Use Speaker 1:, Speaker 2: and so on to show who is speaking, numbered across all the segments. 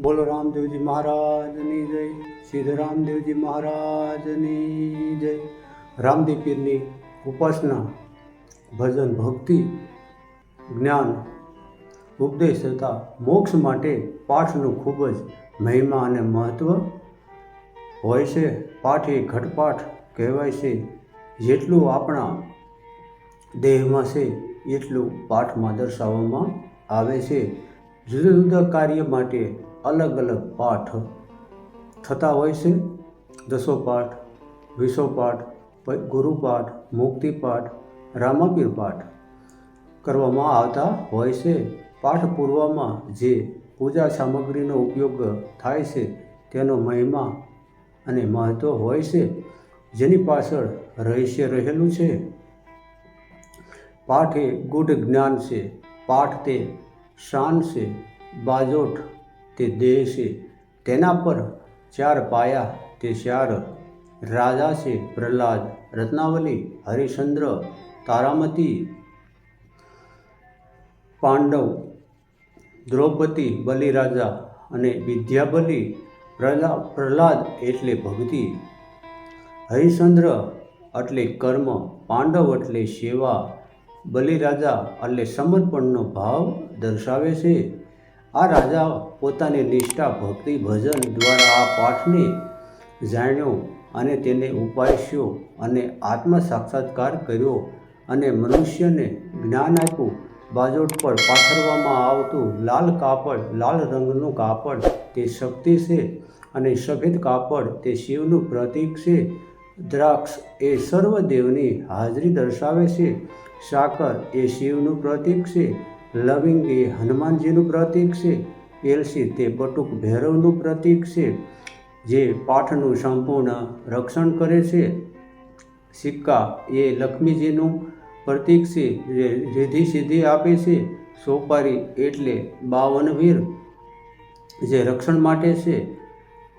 Speaker 1: બોલો રામદેવજી મહારાજની જય, સિદ્ધ રામદેવજી મહારાજની જય. રામદેવ પીરની ઉપાસના, ભજન, ભક્તિ, જ્ઞાન, ઉપદેશ તથા મોક્ષ માટે પાઠનું ખૂબ જ મહિમા અને મહત્ત્વ હોય છે. પાઠ એ ઘટપાઠ કહેવાય છે. જેટલું આપણા દેહમાં છે, એટલું પાઠમાં દર્શાવવામાં આવે છે. જુદા જુદા કાર્ય માટે અલગ અલગ પાઠ થતા હોય છે. દસો પાઠ, વિસો પાઠ ગુરુપાઠ ગુરુ મુક્તિ પાઠ, રામાપીર પાઠ કરવામાં આવતા હોય છે. પાઠ પૂર્વમાં જે પૂજા સામગ્રીનો ઉપયોગ થાય છે તેનો મહિમા અને મહત્ત્વ હોય છે, જેની પાછળ રહસ્ય રહેલું છે. પાઠ એ ગૂઢ જ્ઞાન છે. પાઠ તે શાન છે. બાજોઠ તે દેહ છે તેના પર ચાર પાયા, તે ચાર રાજા છે પ્રહલાદ, રત્નાવલી, હરિશ્ચંદ્ર, તારામતી, પાંડવ, દ્રૌપદી, બલિરાજા અને વિદ્યાબલી પ્રહલા પ્રહલાદ એટલે ભક્તિ. હરિશ્ચંદ્ર એટલે કર્મ, પાંડવ એટલે સેવા, બલિરાજા એટલે સમર્પણનો ભાવ દર્શાવે છે. આ રાજા પોતાની નિષ્ઠા, ભક્તિ, ભજન દ્વારા આ પાઠને જાણ્યો અને તેને ઉપાસ્યો અને આત્મ સાક્ષાત્કાર કર્યો અને મનુષ્યને જ્ઞાન આપ્યું. બાજોટ પર પાથરવામાં આવતું લાલ કાપડ, લાલ રંગનું કાપડ તે શક્તિ છે અને સફેદ કાપડ તે શિવનું પ્રતીક છે. દ્રાક્ષ એ સર્વદેવની હાજરી દર્શાવે છે. સાકર એ શિવનું પ્રતીક છે. લવિંગ એ હનુમાનજીનું પ્રતીક છે. એલસી તે બટુક ભૈરવનું પ્રતીક છે, જે પાઠનું સંપૂર્ણ રક્ષણ કરે છે. સિક્કા એ લક્ષ્મીજીનું પ્રતીક છે, જે રીધિ સિદ્ધિ આપે છે. સોપારી એટલે બાવનવીર જે રક્ષણ માટે છે.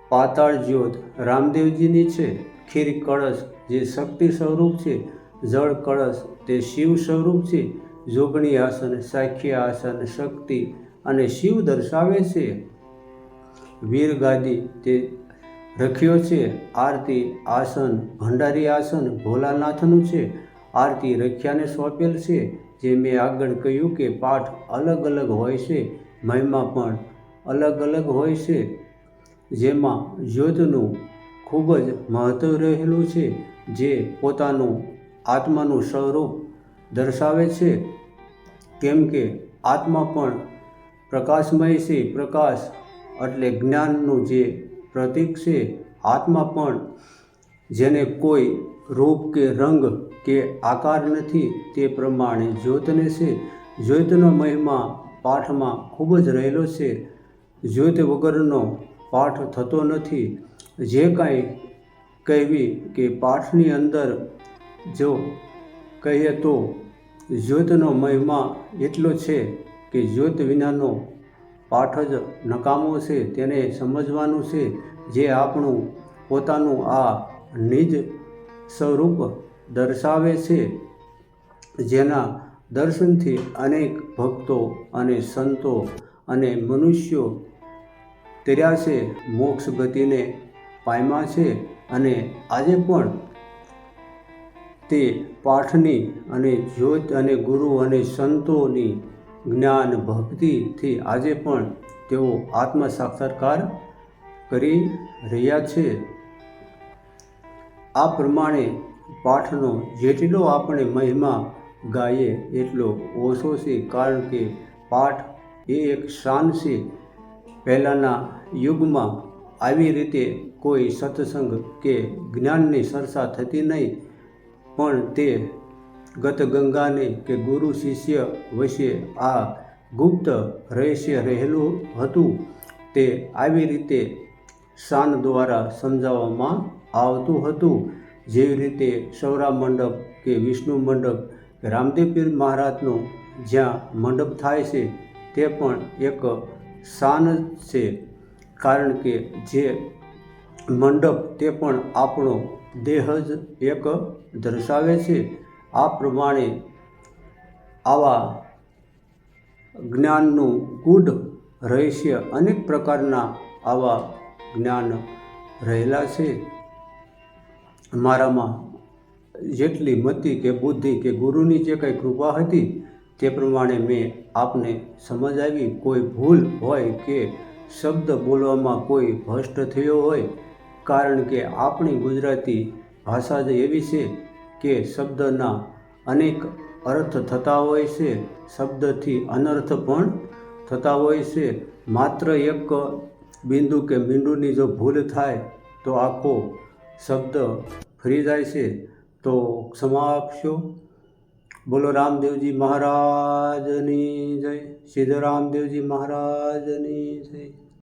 Speaker 1: પાતાળ જ્યોત રામદેવજીની છે. ખીર કળશ જે શક્તિ સ્વરૂપ છે. જળ કળશ તે શિવ સ્વરૂપ છે. જોગણી આસન સાખ્ય આસન શક્તિ અને શિવ દર્શાવે છે. વીર ગાદી તે રખ્યો છે. આરતી આસન, ભંડારી આસન ભોલાનાથનું છે. આરતી રખ્યાને સોંપેલ છે. જે મેં આગળ કહ્યું કે પાઠ અલગ અલગ હોય છે. મહિમા પણ અલગ અલગ હોય છે. જેમાં જ્યોતનું ખૂબ જ મહત્ત્વ રહેલું છે. જે પોતાનું આત્માનું સ્વરૂપ દર્શાવે છે કેમ કે આત્મા પણ પ્રકાશમય છે, પ્રકાશ એટલે જ્ઞાનનું જે પ્રતીક છે, આત્મા પણ જેને કોઈ રૂપ કે રંગ કે આકાર નથી તે પ્રમાણે જ્યોતને છે. જ્યોતનો મહિમા પાઠમાં ખૂબ જ રહેલો છે. જ્યોત વગરનો પાઠ થતો નથી. જે કાંઈ કહેવી કે પાઠની અંદર જો કહીએ તો જ્યોતનો મહિમા એટલો છે કે જ્યોત વિનાનો પાઠ જ નકામો છે, તેને સમજવાનું છે જે આપણું પોતાનું આ નિજ સ્વરૂપ દર્શાવે છે. જેના દર્શનથી અનેક ભક્તો અને સંતો અને મનુષ્યો તેર્યા મોક્ષ ગતિને પામ્યા છે અને આજે પણ તે પાઠની અને જ્યોત અને ગુરુ અને સંતોની જ્ઞાન ભક્તિથી આજે પણ તેઓ આત્મ સાક્ષાત્કાર કરી રહ્યા છે. આ પ્રમાણે પાઠનો જેટલો આપણે મહિમા ગાઈએ એટલો ઓછો છે, કારણ કે પાઠ એ એક શાન છે. પહેલાંના યુગમાં આવી રીતે કોઈ સત્સંગ કે જ્ઞાનની ચર્ચા થતી નહીં. પણ તે ગત ગંગાને કે ગુરુ શિષ્ય વચ્ચે આ ગુપ્ત રહસ્ય રહેલું હતું, તે આવી રીતે શાન દ્વારા સમજાવવામાં આવતું હતું. જેવી રીતે સૌરા મંડપ કે વિષ્ણુ મંડપ, રામદેવ પીર મહારાજનો જ્યાં મંડપ થાય છે, તે પણ એક શાન છે. કારણ કે જે મંડપ તે પણ આપણો દેહ જ એક દર્શાવે છે. આ પ્રમાણે આવા જ્ઞાનનું ગૂઢ રહસ્ય અનેક પ્રકારના આવા જ્ઞાન રહેલા છે. મારામાં જેટલી મતિ કે બુદ્ધિ કે ગુરુની જે કંઈ કૃપા હતી તે પ્રમાણે મેં આપને સમજ આવી કોઈ ભૂલ હોય કે શબ્દ બોલવામાં કોઈ ભ્રષ્ટ થયો હોય કારણ કે આપણી ગુજરાતી ભાષા જ એવી છે કે શબ્દના અનેક અર્થ થતા હોય છે, શબ્દથી અનર્થ પણ થતા હોય છે. માત્ર એક બિંદુ કે મીંડુની જો ભૂલ થાય તો આખો શબ્દ ફરી જાય છે. તો ક્ષમા આપશો બોલો રામદેવજી મહારાજની જય. સિદ્ધ રામદેવજી મહારાજની જય.